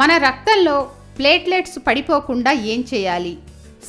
మన రక్తంలో ప్లేట్లెట్స్ పడిపోకుండా ఏం చేయాలి?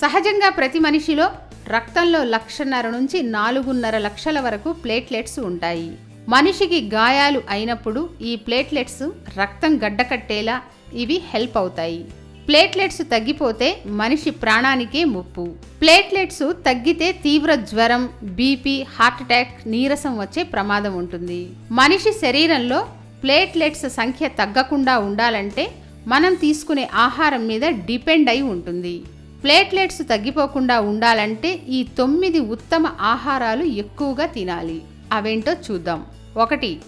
సహజంగా ప్రతి మనిషిలో రక్తంలో లక్షన్నర నుంచి నాలుగున్నర లక్షల వరకు ప్లేట్లెట్స్ ఉంటాయి. మనిషికి గాయాలు అయినప్పుడు ఈ ప్లేట్లెట్స్ రక్తం గడ్డకట్టేలా ఇవి హెల్ప్ అవుతాయి. ప్లేట్లెట్స్ తగ్గిపోతే మనిషి ప్రాణానికే ముప్పు. ప్లేట్లెట్స్ తగ్గితే తీవ్ర జ్వరం బీపీ హార్ట్ అటాక్ నీరసం వచ్చే ప్రమాదం ఉంటుంది. మనిషి శరీరంలో ప్లేట్లెట్స్ సంఖ్య తగ్గకుండా ఉండాలంటే మనం తీసుకునే ఆహారం మీద డిపెండ్ అయి ఉంటుంది. ప్లేట్లెట్స్ తగ్గిపోకుండా ఉండాలంటే ఈ తొమ్మిది ఉత్తమ ఆహారాలు ఎక్కువగా తినాలి. అవేంటో చూద్దాం. ఒకటి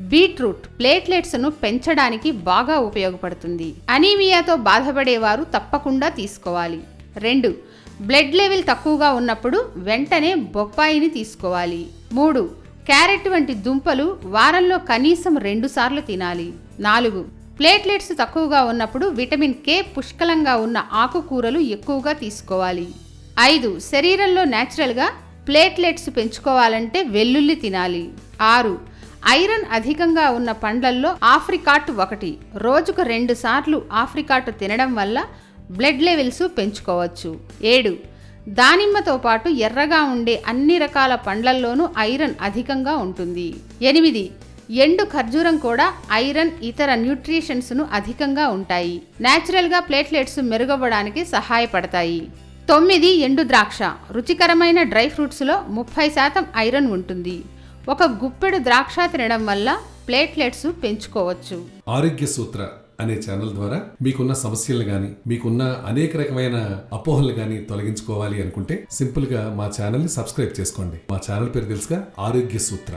బీట్రూట్ ప్లేట్లెట్స్ను పెంచడానికి బాగా ఉపయోగపడుతుంది. అనీమియాతో బాధపడేవారు తప్పకుండా తీసుకోవాలి. రెండు బ్లడ్ లెవెల్ తక్కువగా ఉన్నప్పుడు వెంటనే బొప్పాయిని తీసుకోవాలి. మూడు క్యారెట్ వంటి దుంపలు వారంలో కనీసం రెండుసార్లు తినాలి. నాలుగు ప్లేట్లెట్స్ తక్కువగా ఉన్నప్పుడు విటమిన్ కే పుష్కలంగా ఉన్న ఆకుకూరలు ఎక్కువగా తీసుకోవాలి. ఐదు శరీరంలో న్యాచురల్గా ప్లేట్లెట్స్ పెంచుకోవాలంటే వెల్లుల్లి తినాలి. ఆరు ఐరన్ అధికంగా ఉన్న పండ్లల్లో ఆఫ్రికాట్ ఒకటి. రోజుకు రెండు సార్లు ఆఫ్రికాట్ తినడం వల్ల బ్లడ్ లెవెల్స్ పెంచుకోవచ్చు. ఏడు దానిమ్మతో పాటు ఎర్రగా ఉండే అన్ని రకాల పండ్లల్లోనూ ఐరన్ అధికంగా ఉంటుంది. ఎనిమిది ఎండు ఖర్జూరం కూడా ఐరన్ ఇతర న్యూట్రిషన్స్ను అధికంగా ఉంటాయి. న్యాచురల్గా ప్లేట్లెట్స్ మెరుగవ్వడానికి సహాయపడతాయి. తొమ్మిది ఎండు ద్రాక్ష. రుచికరమైన డ్రై ఫ్రూట్స్లో ముప్పై శాతం ఐరన్ ఉంటుంది. ఒక గుప్పెడు ద్రాక్ష తినడం వల్ల ప్లేట్లెట్స్ పెంచుకోవచ్చు. ఆరోగ్య సూత్ర అనే ఛానల్ ద్వారా మీకున్న సమస్యలు గాని మీకున్న అనేక రకమైన అపోహలు గాని తొలగించుకోవాలి అనుకుంటే సింపుల్గా మా ఛానల్ని సబ్స్క్రైబ్ చేసుకోండి. మా ఛానల్ పేరు తెలుసుగా ఆరోగ్య సూత్ర.